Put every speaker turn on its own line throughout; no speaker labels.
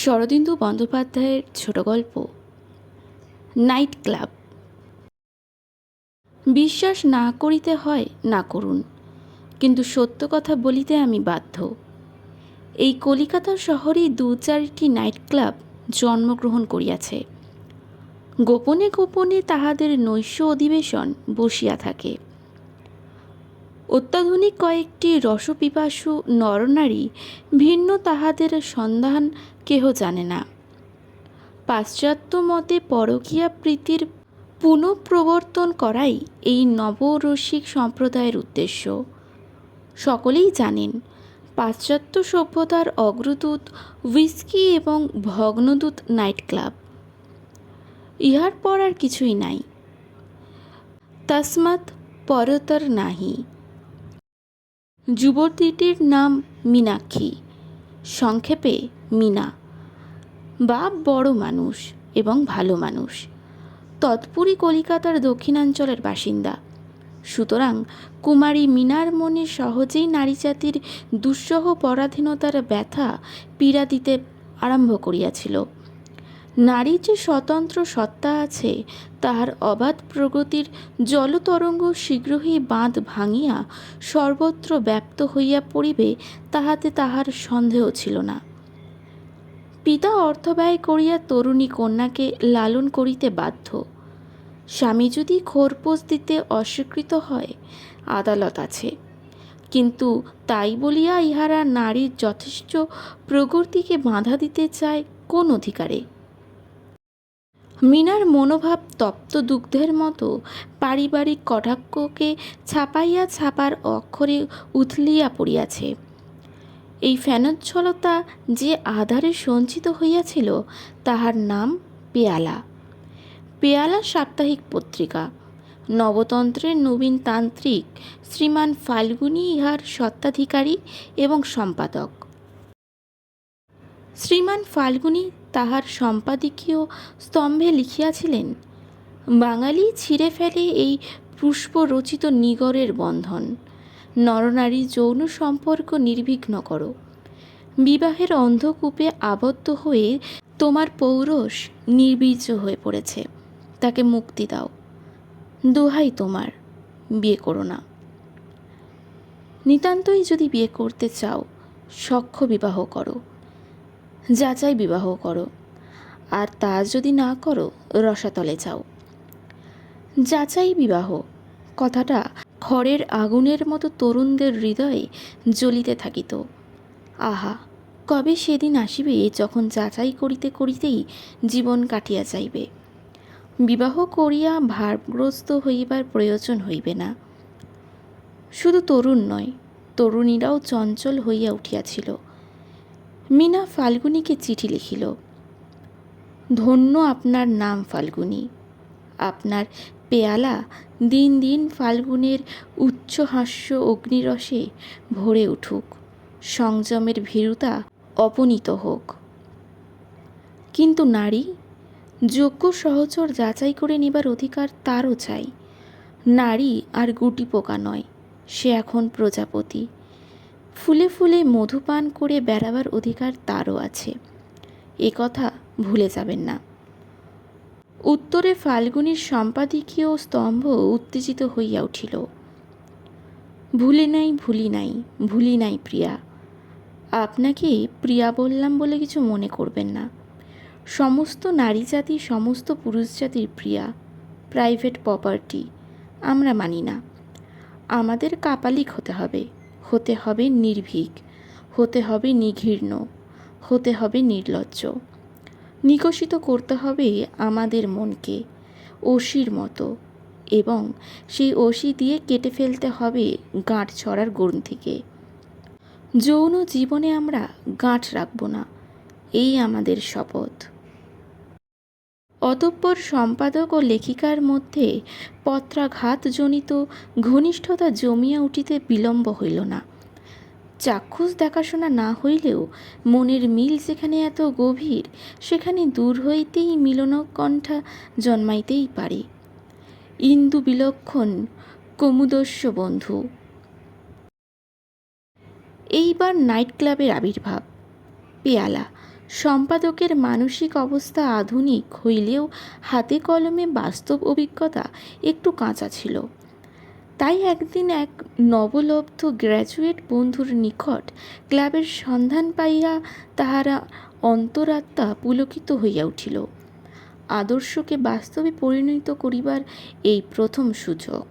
শরদিন্দু বন্দ্যোপাধ্যায়ের ছোট গল্প, নাইট ক্লাব। বিশ্বাস না করিতে হয়, না করুন। কিন্তু সত্য কথা বলিতে আমি বাধ্য। এই কলিকাতা শহরেই দু চারটি নাইট ক্লাব জন্মগ্রহণ করিয়াছে। গোপনে গোপনে তাহাদের নৈশ অধিবেশন বসিয়া থাকে। অত্যাধুনিক কয়েকটি রসপিপাসু নরনারী ভিন্ন তাহাদের সন্ধান কেহ জানে না। পাশ্চাত্য মতে পরকীয়া প্রীতির পুনঃপ্রবর্তন করাই এই নবরসিক সম্প্রদায়ের উদ্দেশ্য। সকলেই জানেন, পাশ্চাত্য সভ্যতার অগ্রদূত হুইস্কি এবং ভগ্নদূত নাইট ক্লাব ইহার পর আর কিছুই নাই। তসমাৎ পরতর নাহি। যুবতীটির নাম মীনাক্ষী। সংক্ষেপে মীনা। বাপ বড় মানুষ এবং ভালো মানুষ। তৎপুরী কলিকাতার দক্ষিণাঞ্চলের বাসিন্দা। সুতরাং কুমারী মিনার মনে সহজেই নারী জাতির দুঃসহ পরাধীনতার ব্যথা পীড়া দিতে আরম্ভ করিয়াছিল। নারী যে স্বতন্ত্র সত্তা আছে, তাহার অবাধ প্রগতির জলতরঙ্গ শীঘ্রই বাঁধ ভাঙিয়া সর্বত্র ব্যাপ্ত হইয়া পড়িবে, তাহাতে তাহার সন্দেহ ছিল না। পিতা অর্থ ব্যয় করিয়া তরুণী কন্যাকে লালন করিতে বাধ্য। স্বামী যদি খোরপোষ দিতে অস্বীকৃত হয়, আদালত আছে। কিন্তু তাই বলিয়া ইহারা নারীর যথেষ্ট প্রগতিকে বাধা দিতে চায় কোন অধিকারে? মিনার মনোভাব তপ্ত দুগ্ধের মতো পারিবারিক কটাক্ষকে ছাপাইয়া ছাপার অক্ষরে উথলিয়া পড়িয়াছে। এই ফেনোচ্ছলতা যে আধারে সঞ্চিত হইয়াছিল, তাহার নাম পেয়ালা। পেয়ালা সাপ্তাহিক পত্রিকা। নবতন্ত্রের নবীন তান্ত্রিক শ্রীমান ফাল্গুনি ইহার স্বত্বাধিকারী এবং সম্পাদক। শ্রীমান ফাল্গুনি তাহার সম্পাদকীয় স্তম্ভে লিখিয়াছিলেন, বাঙালি ছিঁড়ে ফেলে এই পুষ্পরচিত নিগরের বন্ধন। নরনারী যৌন সম্পর্ক নির্বিঘ্ন করো। বিবাহের অন্ধকূপে আবদ্ধ হয়ে তোমার পৌরষ নির্বীর্য হয়ে পড়েছে। তাকে মুক্তি দাও। দোহাই তোমার। বিয়ে করো না। নিতান্তই যদি বিয়ে করতে চাও, সখ্য বিবাহ করো। যাচাই বিবাহ করো। আর তা যদি না করো, রসাতলে যাও। যাচাই বিবাহ। কথাটা খড়ের আগুনের মতো তরুণদের হৃদয়ে জ্বলিতে থাকিত। আহা, কবে সেদিন আসিবে যখন যাচাই করিতে করিতেই জীবন কাটিয়া যাইবে। বিবাহ করিয়া ভারগ্রস্ত হইবার প্রয়োজন হইবে না। শুধু তরুণ নয়, তরুণীরাও চঞ্চল হইয়া উঠিয়াছিল। মিনা ফাল্গুনীকে চিঠি লিখিল, ধন্য আপনার নাম ফাল্গুনী। আপনার পেয়ালা দিন দিন ফাল্গুনের উচ্চহাস্য অগ্নিরসে ভরে উঠুক, সংযমের ভীরুতা অপনীত হোক। কিন্তু নারী, যোগ্য সহচর যাচাই করে নেবার অধিকার তারও চাই। নারী আর গুটি পোকা নয়, সে এখন প্রজাপতি। ফুলে ফুলে মধুপান করে বেড়াবার অধিকার তারও আছে। এ কথা ভুলে যাবেন না। উত্তরে ফাল্গুনির সম্পাদকীয় স্তম্ভ উত্তেজিত হইয়া উঠিল। ভুলি নাই ভুলি নাই ভুলি নাই প্রিয়া। আপনাকে প্রিয়া বললাম বলে কিছু মনে করবেন না। সমস্ত নারী জাতি, সমস্ত পুরুষ জাতির প্রিয়া। প্রাইভেট প্রপার্টি, আমরা মানি না। আমাদের কাপালিক হতে হবে। হতে হবে নির্ভীক। হতে হবে নিঘৃণ্য হতে হবে নির্লজ্জ। নিকষিত করতে হবে আমাদের মনকে অসির মতো, এবং সেই অসি দিয়ে কেটে ফেলতে হবে গাঁট ছড়ার গ্রন্থিকে যৌন জীবনে আমরা গাঁট রাখব না, এই আমাদের শপথ। অতঃপর সম্পাদক ও লেখিকার মধ্যে পত্রাঘাতজনিত ঘনিষ্ঠতা জমিয়া উঠিতে বিলম্ব হইল না। চাক্ষুষ দেখাশোনা না হইলেও মনের মিল যেখানে এত গভীর, সেখানে দূর হইতেই মিলনকণ্ঠা জন্মাইতেই পারে। ইন্দু বিলক্ষণ কমুদস্য বন্ধু। এইবার নাইট ক্লাবের আবির্ভাব। পেয়ালা, সম্পাদকের মানসিক অবস্থা আধুনিক হইলেও হাতে কলমে বাস্তব অভিজ্ঞতা একটু কাঁচা ছিল। তাই একদিন এক নবলব্ধ গ্র্যাজুয়েট বন্ধুর নিকট ক্লাবের সন্ধান পাইয়া তাহারা অন্তরাত্মা পুলকিত হইয়া উঠিল। আদর্শকে বাস্তবে পরিণত করিবার এই প্রথম সুযোগ।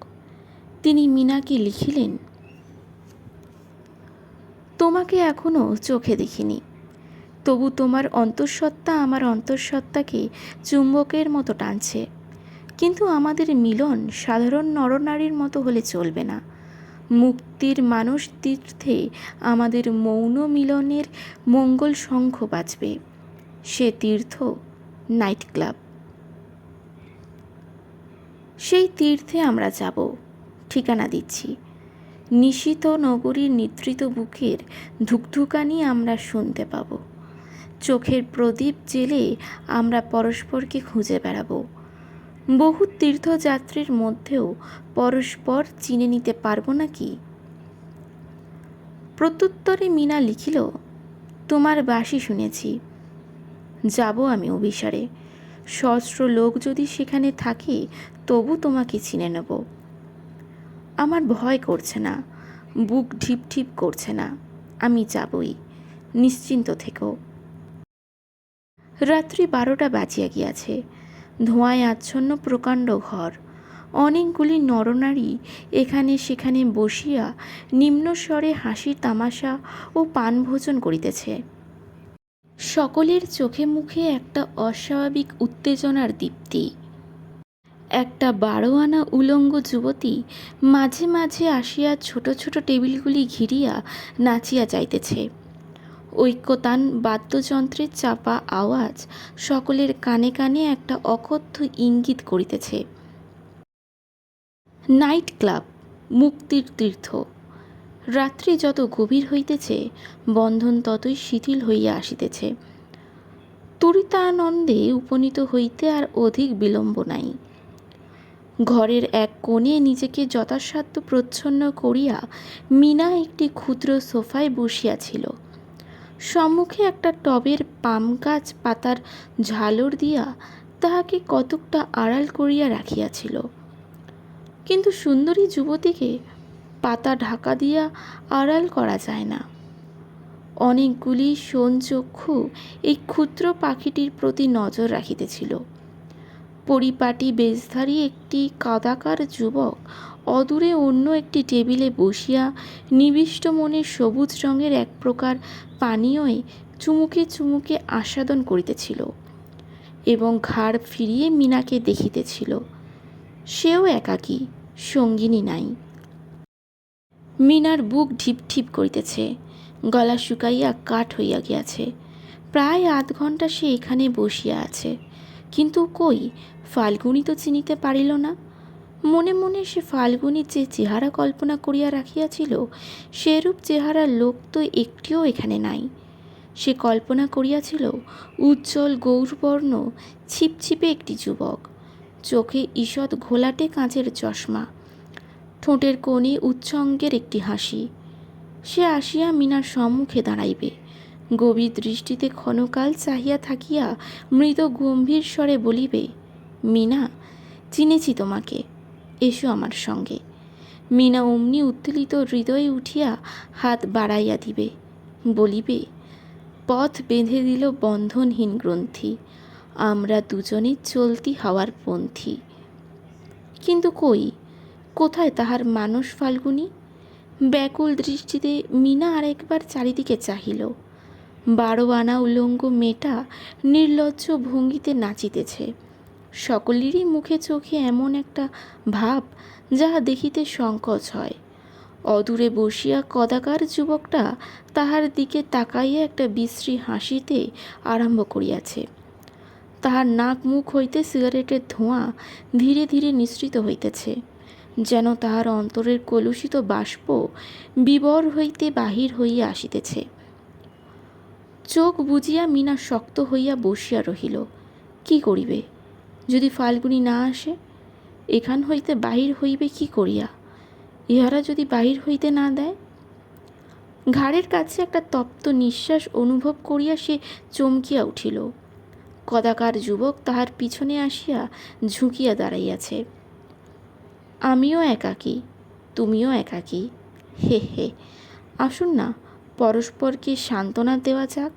তিনি মিনাকে লিখিলেন, তোমাকে এখনও চোখে দেখিনি। তবু তোমার অন্তঃসত্ত্বা আমার অন্তঃসত্ত্বাকে চুম্বকের মতো টানছে। কিন্তু আমাদের মিলন সাধারণ নরনারীর মতো হলে চলবে না। মুক্তির মানুষ তীর্থে আমাদের মৌন মিলনের মঙ্গল শঙ্খ বাজবে। সে তীর্থ নাইট ক্লাব। সেই তীর্থে আমরা যাব, ঠিকানা দিচ্ছি। নিশিত নগরীর নিদ্রিত বুকের ধুকধুকানি আমরা শুনতে পাব। চোখের প্রদীপ জেলে আমরা পরস্পরকে খুঁজে বেড়াবো। বহু তীর্থযাত্রীর মধ্যেও পরস্পর চিনে নিতে পারব না কি প্রত্যুত্তরে মিনা লিখিল, তোমার বাসি শুনেছি। যাব আমি অভিসারে। সহস্র লোক যদি সেখানে থাকে, তবু তোমাকে চিনে নেব। আমার ভয় করছে না, বুক ঢিপ ঢিপ করছে না। আমি যাবই, নিশ্চিন্ত থেকো। রাত্রি বারোটা বাজিয়া গিয়াছে। ধোঁয়ায় আচ্ছন্ন প্রকাণ্ড ঘর। অনেকগুলি নরনারী এখানে সেখানে বসিয়া নিম্নস্বরে হাসির তামাশা ও পানভোজন করিতেছে। সকলের চোখে মুখে একটা অস্বাভাবিক উত্তেজনার দীপ্তি। একটা বারো আনা উলঙ্গ যুবতী মাঝে মাঝে আসিয়া ছোট ছোট টেবিলগুলি ঘিরিয়া নাচিয়া যাইতেছে। ঐক্যতান, বাদ্যযন্ত্রের চাপা আওয়াজ সকলের কানে কানে একটা অকথ্য ইঙ্গিত করিতেছে। নাইট ক্লাব, মুক্তির তীর্থ। রাত্রি যত গভীর হইতেছে, বন্ধন ততই শিথিল হইয়া আসিতেছে। তুরিতানন্দে উপনীত হইতে আর অধিক বিলম্ব নাই। ঘরের এক কোণে নিজেকে যথাসাধ্য প্রচ্ছন্ন করিয়া মিনা একটি ক্ষুদ্র সোফায় বসিয়াছিল। সম্মুখে একটা টবের পাম গাছ পাতার ঝালর দিয়া তাহাকে কতকটা আড়াল করিয়া রাখিয়াছিল। কিন্তু সুন্দরী যুবতীকে পাতা ঢাকা দিয়া আড়াল করা যায় না। অনেকগুলি চক্ষু এই ক্ষুদ্র পাখিটির প্রতি নজর রাখিতেছিল। পরিপাটি বেশধারী একটি কাদাকার যুবক অদূরে অন্য একটি টেবিলে বসিয়া নিবিষ্ট মনে সবুজ রঙের এক প্রকার পানীয়য়ে চুমুকে চুমুকে আস্বাদন করিতেছিল এবং ঘাড় ফিরিয়ে মিনাকে দেখিতেছিল। সেও একাকী, সঙ্গিনী নাই। মিনার বুক ঢিপ ঢিপ করিতেছে, গলা শুকাইয়া কাঠ হইয়া গিয়াছে। প্রায় আধ ঘণ্টা সে এখানে বসিয়া আছে, কিন্তু কই ফাল্গুনি তো চিনিতে পারিল না। মনে মনে সে ফাল্গুনির যে চেহারা কল্পনা করিয়া রাখিয়াছিল, সেরূপ চেহারার লোক তো একটিও এখানে নাই। সে কল্পনা করিয়াছিল, উজ্জ্বল গৌরবর্ণ, ছিপছিপে একটি যুবক। চোখে ঈষৎ ঘোলাটে কাঁচের চশমা। ঠোঁটের কোণে উচ্চঙ্গের একটি হাসি। সে আসিয়া মিনার সম্মুখে দাঁড়াইবে। গভীর দৃষ্টিতে ক্ষণকাল চাহিয়া থাকিয়া মৃত গম্ভীর স্বরে বলিবে মিনা, চিনেছি তোমাকে। এসো আমার সঙ্গে। মিনা অমনি উত্তেলিত হৃদয়ে উঠিয়া হাত বাড়াইয়া দিবে। বলিবে, পথ বেঁধে দিল বন্ধনহীন গ্রন্থি। আমরা দুজনে চলতি হওয়ার পন্থী। কিন্তু কই, কোথায় তাহার মানস ফাল্গুনি? ব্যাকুল দৃষ্টিতে মিনা আরেকবার চারিদিকে চাহিল। বারো আনা উলঙ্গ মেয়েটা নির্লজ্জ ভঙ্গিতে নাচিতেছে। সকলেরই মুখে চোখে এমন একটা ভাব যাহা দেখিতে সংকোচ হয়। অদূরে বসিয়া কদাকার যুবকটা তাহার দিকে তাকাইয়া একটা বিশ্রী হাসিতে আরম্ভ করিয়াছে। তাহার নাক মুখ হইতে সিগারেটের ধোঁয়া ধীরে ধীরে নিঃসৃত হইতেছে, যেন তাহার অন্তরের কলুষিত বাষ্প বিবর হইতে বাহির হইয়া আসিতেছে। চোখ বুজিয়া মিনা শক্ত হইয়া বসিয়া রহিল, কি করিবে? যদি ফাল্গুনি না আসে, এখান হইতে বাহির হইবে কি করিয়া? ইহারা যদি বাহির হইতে না দেয়? ঘাড়ের কাছে একটা তপ্ত নিঃশ্বাস অনুভব করিয়া সে চমকিয়া উঠিল। কদাকার যুবক তাহার পিছনে আসিয়া ঝুঁকিয়া দাঁড়াইয়াছে। আমিও একাকী, তুমিও একাকী। হে হে, আসুন না, পরস্পরকে সান্ত্বনা দেওয়া যাক।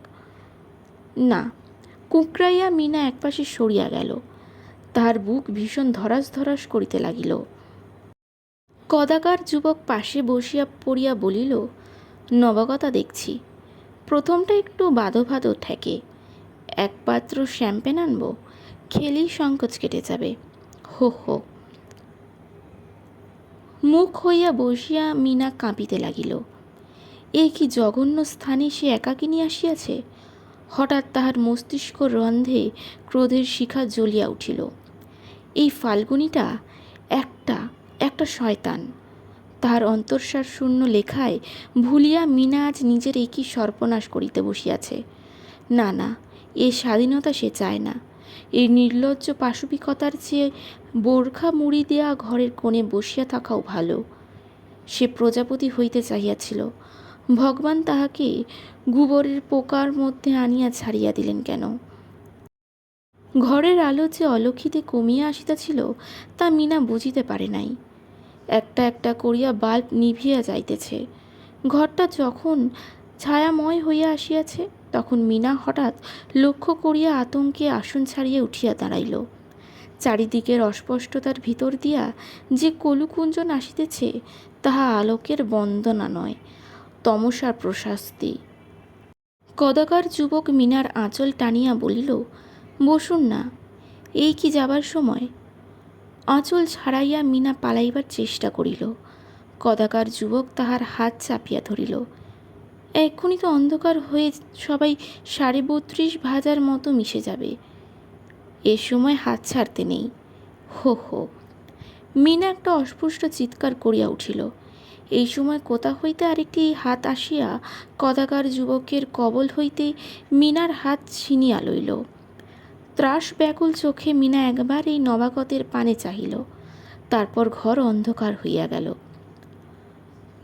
না। কুকরাইয়া মিনা একপাশে সরিয়া গেল। তাহার বুক ভীষণ ধরাস ধরাস করিতে লাগিল। কদাকার যুবক পাশে বসিয়া পড়িয়া বলিল, নবাগতা দেখছি। প্রথমটা একটু বাদো ভাদো ঠেকে। এক পাত্র শ্যাম্পেন আনব, খেলেই সংকোচ কেটে যাবে। হো হো। মুখ হইয়া বসিয়া মিনা কাঁপিতে লাগিল। এ কি জঘন্য স্থানে সে একাকিনী আসিয়াছে? হঠাৎ তাহার মস্তিষ্ক রন্ধে ক্রোধের শিখা জ্বলিয়া উঠিল। এই ফাল্গুনিটা একটা একটা শয়তান। তাহার অন্তঃসার শূন্য লেখায় ভুলিয়া মিনা আজ নিজের একই সর্বনাশ করিতে বসিয়াছে। না না, এ স্বাধীনতা সে চায় না। এই নির্লজ্জ পাশবিকতার চেয়ে বোরখা মুড়ি দেয়া ঘরের কোণে বসিয়া থাকাও ভালো। সে প্রজাপতি হইতে চাহিয়াছিল। ভগবান তাহাকে গুবরের পোকার মধ্যে আনিয়া ছাড়িয়া দিলেন কেন? ঘরের আলো যে অলক্ষিতে কমিয়া আসিতেছিল, তা মিনা বুঝিতে পারে নাই। একটা একটা করিয়া বাল্ব নিভিয়া যাইতেছে। ঘরটা যখন ছায়াময় হইয়া আসিয়াছে, তখন মিনা হঠাৎ লক্ষ্য করিয়া আতঙ্কে আসন ছাড়িয়া উঠিয়া দাঁড়াইল। চারিদিকের অস্পষ্টতার ভিতর দিয়া যে কলুকুঞ্জন আসিতেছে, তাহা আলোকের বন্দনা নয়, তমসার প্রশাস্তি। কদাকার যুবক মিনার আঁচল টানিয়া বলিল বসুন না, এই কি যাবার সময়? আঁচল ছাড়াইয়া মিনা পালাইবার চেষ্টা করিল। কদাকার যুবক তাহার হাত চাপিয়া ধরিল। এক্ষুনি তো অন্ধকার হয়ে সবাই সাড়ে বত্রিশ ভাজার মতো মিশে যাবে। এ সময় হাত ছাড়তে নেই। হো হো। মিনা একটা অস্পষ্ট চিৎকার করিয়া উঠিল। এই সময় কোথা হইতে আরেকটি হাত আসিয়া কদাকার যুবকের কবল হইতে মিনার হাত ছিনিয়া লইল। ত্রাস ব্যাকুল চোখে মিনা একবার এই নবাগতের পানে চাহিল। তারপর ঘর অন্ধকার হইয়া গেল।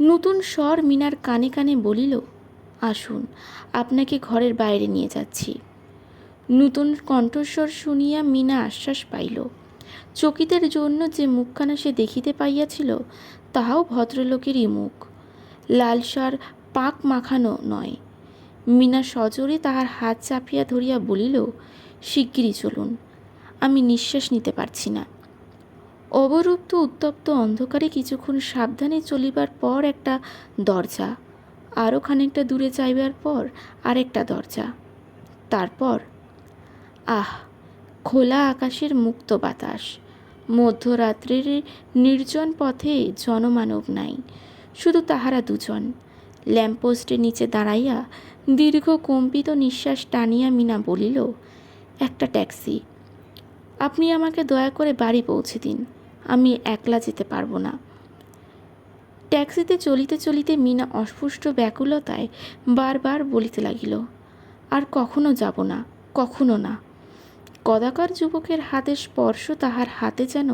নতুন স্বর মিনার কানে কানে বলিল, আসুন, আপনাকে ঘরের বাইরে নিয়ে যাচ্ছি। নূতন কণ্ঠস্বর শুনিয়া মিনা আশ্বাস পাইল। চকিতের জন্য যে মুখখানা সে দেখিতে পাইয়াছিল, তাহাও ভদ্রলোকেরই মুখ। লাল সার পাক মাখানো নয়। মিনা সজোরে তাহার হাত চাপিয়া ধরিয়া বলিল শিগগিরই চলুন। আমি নিঃশ্বাস নিতে পারছি না। অবরুপ্ত উত্তপ্ত অন্ধকারে কিছুক্ষণ সাবধানে চলিবার পর একটা দরজা আরও খানিকটা দূরে যাইবার পর আরেকটা দরজা। তারপর, আহ, খোলা আকাশের মুক্ত বাতাস। মধ্যরাত্রির নির্জন পথে জনমানব নাই, শুধু তাহারা দুজন। ল্যাম্পপোস্টের নিচে দাঁড়াইয়া দীর্ঘ কম্পিত নিঃশ্বাস টানিয়া মিনা বলিল একটা ট্যাক্সি। আপনি আমাকে দয়া করে বাড়ি পৌঁছে দিন। আমি একলা যেতে পারব না। ট্যাক্সিতে চলিতে চলিতে মিনা অস্পুষ্ট ব্যাকুলতায় বারবার বলিতে লাগিল, আর কখনো যাব না, কখনো না। কদাকার যুবকের হাতের স্পর্শ তাহার হাতে যেন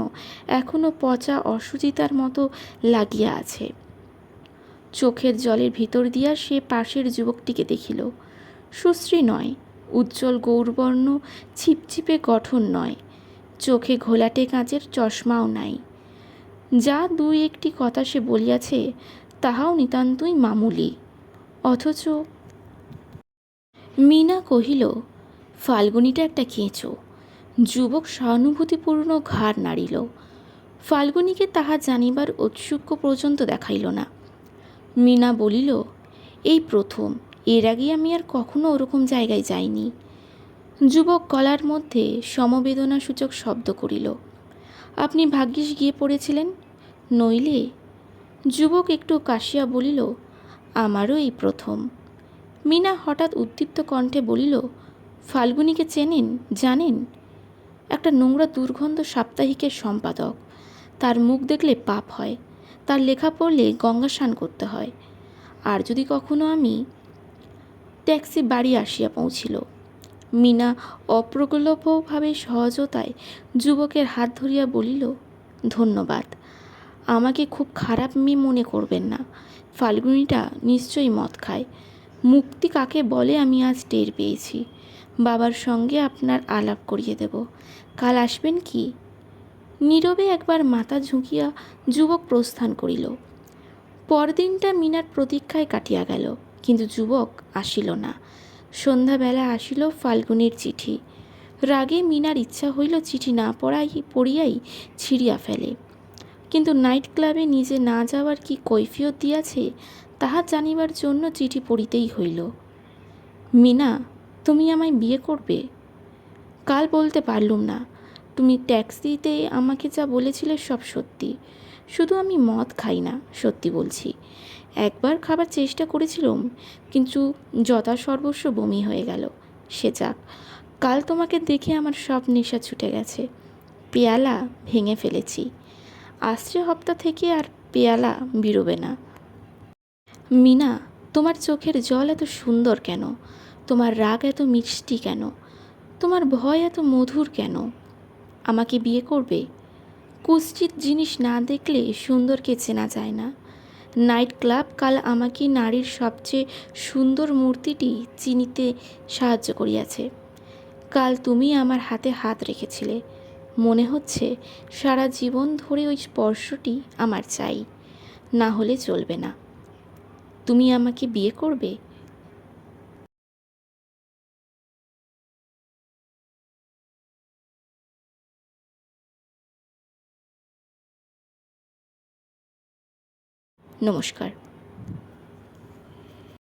এখনও পচা অসুচিতার মতো লাগিয়া আছে। চোখের জলের ভিতর দিয়া সে পাশের যুবকটিকে দেখিল। সুশ্রী নয় উজ্জ্বল গৌরবর্ণ, ছিপছিপে গঠন নয়। চোখে ঘোলাটে কাঁচের চশমাও নাই। যা দুই একটি কথা সে বলিয়াছে, তাহাও নিতান্তই মামুলি। অথচ মিনা কহিল, ফাল্গুনিটা একটা কেঁচো। যুবক সহানুভূতিপূর্ণ ঘাড় নাড়িল। ফাল্গুনিকে তাহা জানিবার ঔৎসুক্য পর্যন্ত দেখাইল না। মিনা বলিল, এই প্রথম। এর আগে আমি আর কখনো ওরকম জায়গায় যাইনি। যুবক গলার মধ্যে সমবেদনা সূচক শব্দ করিল। আপনি ভাগ্যিস গিয়ে পড়েছিলেন, নইলে যুবক একটু কাশিয়া বলিল, আমারও এই প্রথম। মিনা হঠাৎ উদ্দীপ্ত কণ্ঠে বলিল, ফাল্গুনিকে চেনেন, জানেন? একটা নোংরা দুর্গন্ধ সাপ্তাহিকের সম্পাদক। তার মুখ দেখলে পাপ হয়, তার লেখা পড়লে গঙ্গা স্নান করতে হয়। আর যদি কখনো আমি ট্যাক্সি বাড়ি আসিয়া পৌঁছিল। মিনা অপ্রগল্ভভাবে সহজতায় যুবকের হাত ধরিয়া বলিল, ধন্যবাদ। আমাকে খুব খারাপ মেয়ে মনে করবেন না। ফাল্গুনিটা নিশ্চয়ই মদ খায়। মুক্তি কাকে বলে আমি আজ টের পেয়েছি। বাবার সঙ্গে আপনার আলাপ করিয়ে দেব। কাল আসবেন কি? নীরবে একবার মাথা ঝুঁকিয়া যুবক প্রস্থান করিল। পরদিনটা মিনার প্রতীক্ষায় কাটিয়া গেল। কিন্তু যুবক আসিল না। সন্ধ্যাবেলা আসিল ফাল্গুনের চিঠি। রাগে মিনার ইচ্ছা হইল চিঠি না পড়াই, পড়িয়াই ছিঁড়িয়া ফেলে। কিন্তু নাইট ক্লাবে নিজে না যাওয়ার কি কৈফিয়ত দিয়াছে, তাহা জানিবার জন্য চিঠি পড়িতেই হইল। মিনা, তুমি আমায় বিয়ে করবে? কাল বলতে পারলুম না। তুমি ট্যাক্সিতে আমাকে যা বলেছিলে সব সত্যি। শুধু আমি মদ খাই না, সত্যি বলছি। একবার খাবার চেষ্টা করেছিলাম, কিন্তু যথাসর্বস্ব বমি হয়ে গেল। সে যাক, কাল তোমাকে দেখে আমার সব নেশা ছুটে গেছে। পেয়ালা ভেঙে ফেলেছি। আসছে হপ্তা থেকে আর পেয়ালা বেরোবে না। মিনা, তোমার চোখের জল এত সুন্দর কেন? তোমার রাগ এত মিষ্টি কেন? তোমার ভয় এত মধুর কেন? আমাকে বিয়ে করবে? কুৎসিত জিনিস না দেখলে সুন্দরকে চেনা যায় না। নাইট ক্লাব কাল আমাকে নারীর সবচেয়ে সুন্দর মূর্তিটি চিনিতে সাহায্য করিয়াছে। কাল তুমি আমার হাতে হাত রেখেছিলে। মনে হচ্ছে সারা জীবন ধরে ওই স্পর্শটি আমার চাই। না হলে চলবে না। তুমি আমাকে বিয়ে করবে? নমস্কার।